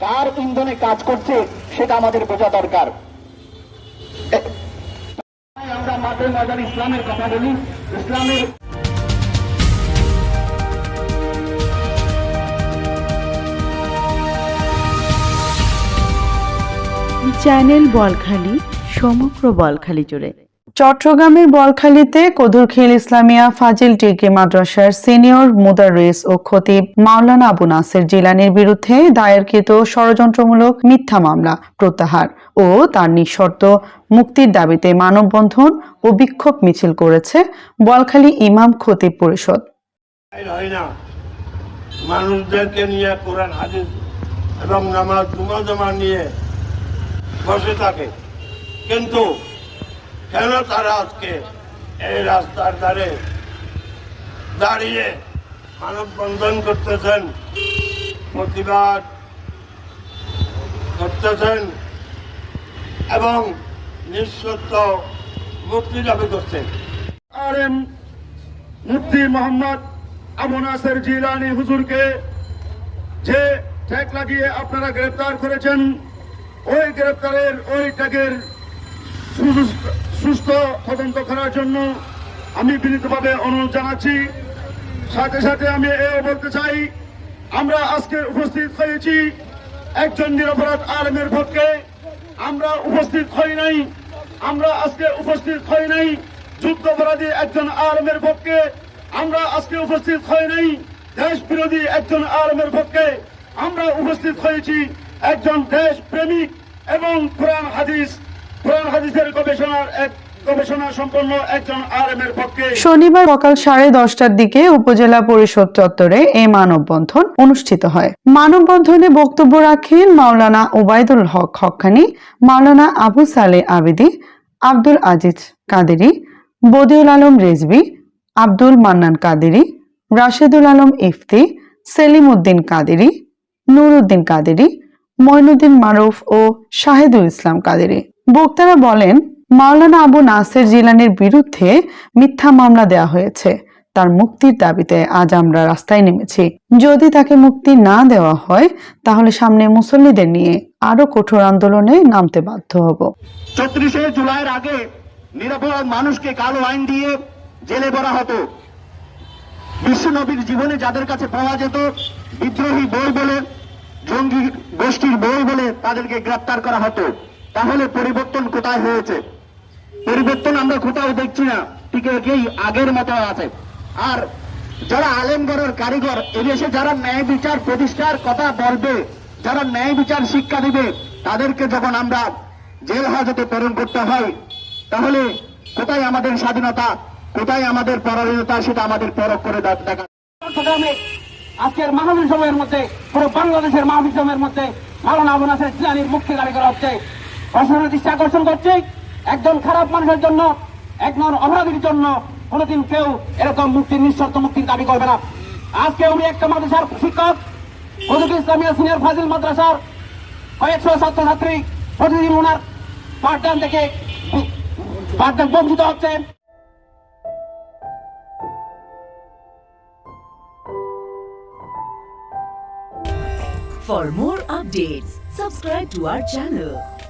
কার ইন্ধনে কাজ করছে সেটা আমাদের বোঝা দরকার। আমরা মাঝে ইসলামের কথা বলি। ইসলামের চ্যানেল বলখালি, সমগ্র বলখালি জুড়ে। চট্টগ্রামের বলখালীতে কদুরখিল ইসলামিয়া ফাজিল ডিগ্রি মাদ্রাসার সিনিয়র মুদারিস ও খতিব মাওলানা আবু নাসের জিলানির বিরুদ্ধে দায়েরকৃত ষড়যন্ত্রমূলক মিথ্যা মামলা প্রত্যাহার ও তার নিঃশর্ত মুক্তির দাবিতে মানববন্ধন ও বিক্ষোভ মিছিল করেছে বলখালী ইমাম খতিব পরিষদ। মানুষদেরকে নিয়ে কোরআন, হাদিস এবং নামাজ জমা নিয়ে বসে থাকে। কিন্তু কেন তারা আজকে এই রাস্তার ধারে দাঁড়িয়ে মানববন্ধন করতেছেন, প্রতিবাদ করতেছেন এবং নিঃশর্ত মুক্তি দাবি করছেন। আর এম মুফতি মোহাম্মদ আবু নাসের জিলানি হুজুরকে যে ট্যাগ লাগিয়ে আপনারা গ্রেপ্তার করেছেন, ওই গ্রেপ্তারের ওই ট্যাগের সুস্থ তদন্ত করার জন্য আমি বিনীতভাবে অনুরোধ জানাচ্ছি। সাথে সাথে আমি এও বলতে চাই, আমরা আজকে উপস্থিত হয়েছি একজন নিরপরাধ আলমের পক্ষে। আমরা উপস্থিত হই নাই, আমরা আজকে উপস্থিত হই নাই যুদ্ধাপরাধী একজন আলমের পক্ষে। আমরা আজকে উপস্থিত হই নাই দেশ বিরোধী একজন আলমের পক্ষে। আমরা উপস্থিত হয়েছি একজন দেশ প্রেমিক এবং কোরআন হাদিস কোরআন হাদিসের গবেষণার এক শনিবার সকাল সাড়ে দশটার দিকে উপজেলা পরিষদ চত্বরে এই মানববন্ধন অনুষ্ঠিত হয়। মানববন্ধনে বক্তব্য রাখেন মাওলানা ওবায়দুল হক হক্কানি, মাওলানা আবু সালে আবেদি, আব্দুল আজিজ কাদেরি, বদিউল আলম রেজবি আব্দুল মান্নান কাদেরি, রাশেদুল আলম ইফতি সেলিম উদ্দিন কাদেরি নুরউদ্দিন কাদেরি মঈনুদ্দিন মারুফ ও শাহেদুল ইসলাম কাদেরি। বক্তারা বলেন, মাওলানা আবু নাসের জিলানির বিরুদ্ধে মিথ্যা মামলা দেওয়া হয়েছে। তার মুক্তির দাবিতে আজ আমরা রাস্তায় নেমেছি। যদি তাকে মুক্তি না দেওয়া হয়, তাহলে সামনে মুসল্লিদের নিয়ে আরও কঠোর আন্দোলনে নামতে বাধ্য হব। চৌত্রিশে জুলাইয়ের আগে নিরপরাধ মানুষকে কালো আইন দিয়ে জেলে ভরা হতো। বিশ্বনবীর জীবনে যাদের কাছে পাওয়া যেত বিদ্রোহী বই বলে, জঙ্গি গোষ্ঠীর বই বলে তাদেরকে গ্রেপ্তার করা হতো। তাহলে পরিবর্তন কোথায় হয়েছে? পরিবর্তন আমরা কোথাও দেখছি না। ঠিক একই আগের মতো আছে। আর যারা আলেমগড়ের কারিগর এদেশে যারা ন্যায় বিচার প্রতিষ্ঠার কথা বলবে, যারা ন্যায় বিচার শিক্ষা দিবে, তাদেরকে যখন আমরা জেল হাজতে প্রেরণ করতে হয়, তাহলে কোথায় আমাদের স্বাধীনতা, কোথায় আমাদের পরাধীনতা, সেটা আমাদের পরখ করে দেখা আজকের মাহফিল সময়ের মধ্যে, পুরো বাংলাদেশের মাহফিল সময়ের মধ্যে মালানা আবু নাসের ইসলামীর মুক্তি দাবি হচ্ছে প্রশাসনের দৃষ্টি আকর্ষণ করছে একজন খারাপ মানুষের জন্য একজন অপরাধীর জন্য কোনোদিন কেউ এরকম মুক্তির নিঃশর্ত মুক্তির দাবি করবে না। আজকে উনি একটা মাদ্রাসার শিক্ষক হজুর ইসলামিয়া সিনিয়র ফাজিল মাদ্রাসার কয়েকশো ছাত্রছাত্রী প্রতিদিন ওনার পাঠদান থেকে পাঠদান বঞ্চিত হচ্ছে। For more updates, subscribe to our channel,